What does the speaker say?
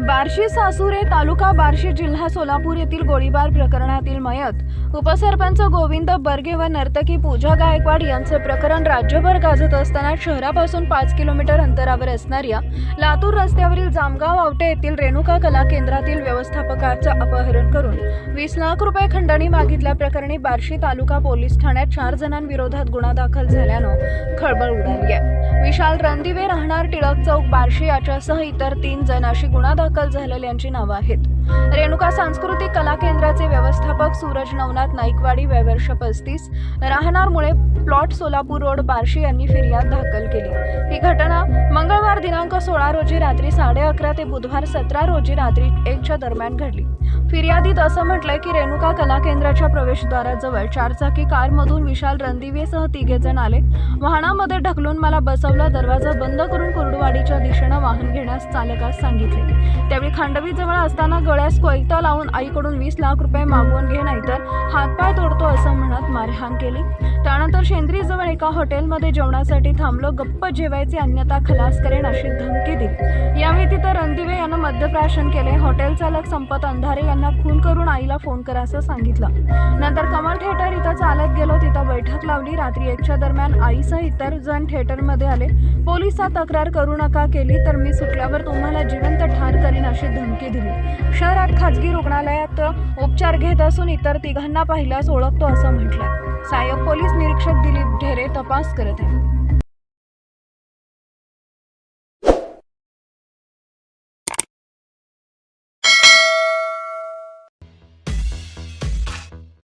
बार्शी सासुरे तालुका बार्शी जिल्हा सोलापूर येथील गोळीबार प्रकरणातील मयत. उपसरपंच गोविंद बर्गे व नर्तकी पूजा गायकवाड यांचे प्रकरण राज्यभर गाजत असताना शहरापासून पाच किलोमीटर अंतरावर असणाऱ्या लातूर रस्त्यावरील जामगाव आवटे येथील रेणुका कला केंद्रातील व्यवस्थापकाचं अपहरण करून वीस लाख रुपये खंडणी मागितल्याप्रकरणी बार्शी तालुका पोलीस ठाण्यात चार जणांविरोधात गुन्हा दाखल झाल्यानं खळबळ उडाली आहे. विशाल रणदिवे राहणार टिळक चौक बार्शी याच्यासह इतर तीन जण अशी गुन्हा दाखल दाखल झालेल्यांची नावं आहेत. रेणुका सांस्कृतिक कला केंद्राचे व्यवस्थापक सूरज नवनाथ नाईकवाडी वयवर्ष पस्तीस राहणार मुळे प्लॉट सोलापूर रोड बार्शी यांनी फिर्याद दाखल केली. ही घटना मंगळवार दिनांक सोळा रोजी रात्री साडे अकरा ते बुधवार सतरा रोजी रात्री एकच्या दरम्यान घडली. फिर्यादीत असं म्हटलंय की रेणुका कला केंद्राच्या प्रवेशद्वाराजवळ चारचाकी कारमधून विशाल रणदिवेसह तिघे जण आले. वाहनामध्ये ढकलून मला बसवलं दरवाजा बंद करून कुर्डुवाडीच्या दिशेनं वाहन घेण्यास चालकास सांगितले. यावेळी खांडवी जवळ असताना गळ्यास कोयता लावून आईकडून वीस लाख रुपये मागवून घे नाहीतर हातपाय तोडतो असं म्हणत मारहाण केली. त्यानंतर शेंद्री जवळ एका हॉटेलमध्ये जेवणासाठी थांबलो गप्प जेवायचे अन्यथा खलास करेन अशी धमकी दिली. यावेळी तिथं रणदिवे यानं मद्यप्राशन केले. हॉटेल चालक संपत अंधारे यांना खून करून आईला फोन करा असं सांगितलं. नंतर कमल थिएटर इथं चालत गेलो. तिथं बैठक लावली. रात्री एकच्या दरम्यान आईसह इतर जण थिएटरमध्ये आले. पोलिसात तक्रार करू नका केली तर मी सुटल्यावर तुम्हाला जिवंत ठार करीन अशी धमकी दिली. शहरात खाजगी रुग्णालयात उपचार घेत असून इतर तिघांना पाहिल्यास ओळखतो असं म्हटलं. सहाय्यक पोलीस निरीक्षक दिलीप ढेरे तपास करत आहे